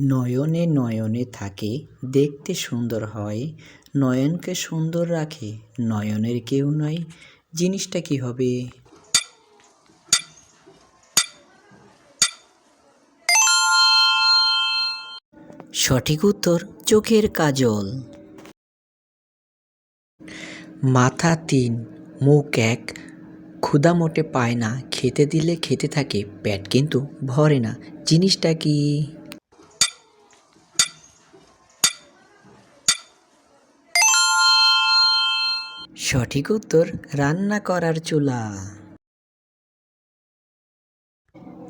নয়নে নয়নে থাকে, দেখতে সুন্দর হয়। নয়নকে সুন্দর রাখে, নয়নের কেউ নয়। জিনিসটা কি হবে? সঠিক উত্তর, চোখের কাজল। মাথা তিন, মুখ এক। ক্ষুধা মোটে পায় না, খেতে দিলে খেতে থাকে, পেট কিন্তু ভরে না। জিনিসটা কি? সঠিক উত্তর, রান্না করার চুলা।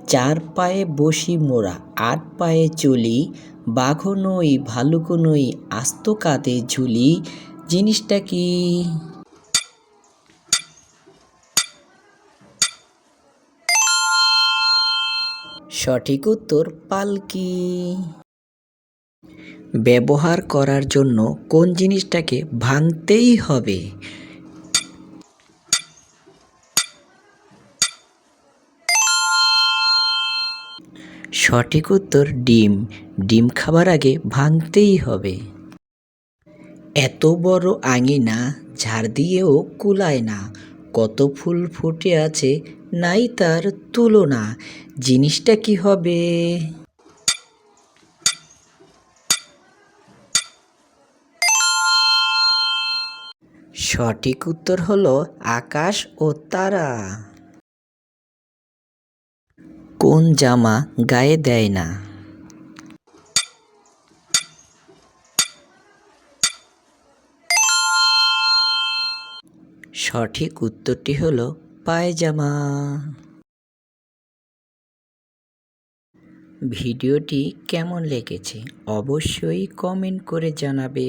চার পায়ে বসি মোরা আট পায়ে চলি বাঘও নই ভালুকও নই, আস্ত কাঁধে ঝুলি, জিনিসটা কি? সঠিক উত্তর, পালকি। ব্যবহার করার জন্য কোন জিনিসটাকে ভাঙতেই হবে? সঠিক উত্তর ডিম। ডিম খাবার আগে ভাঙতেই হবে। এত বড় আঙিনা ঝাড় দিয়েও কুলায় না। কত ফুল ফুটে আছে নাই তার তুলনা। জিনিসটা কি হবে? সঠিক উত্তর হলো আকাশ ও তারা। কোন জামা গায়ে দেয় না? সঠিক উত্তরটি হলো পায়জামা। ভিডিওটি কেমন লেগেছে অবশ্যই কমেন্ট করে জানাবে।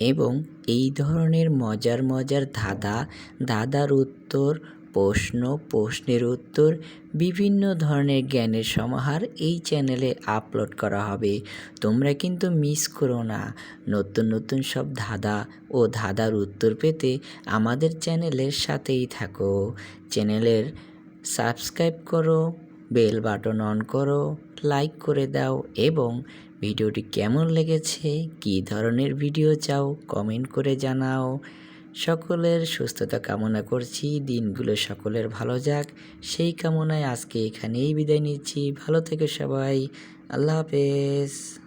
এবং এই ধরনের মজার মজার ধাঁধা দাদার উত্তর, প্রশ্ন, প্রশ্নের উত্তর, বিভিন্ন ধরনের জ্ঞানের সমাহার এই চ্যানেলে আপলোড করা হবে। তোমরা কিন্তু মিস করো না। নতুন নতুন সব ধাঁধা ও ধাঁধার উত্তর পেতে আমাদের চ্যানেলের সাথেই থাকো। চ্যানেলের সাবস্ক্রাইব করো, বেল বাটন অন করো লাইক করে দাও এবং ভিডিওটি কেমন লেগেছে, কী ধরনের ভিডিও চাও কমেন্ট করে জানাও। সকলের সুস্থতা কামনা করছি, দিনগুলো সকলের ভালো যাক। সেই কামনায় আজকে এখানেই বিদায় নিচ্ছি। ভালো থেকে সবাই। আল্লাহ হাফেজ।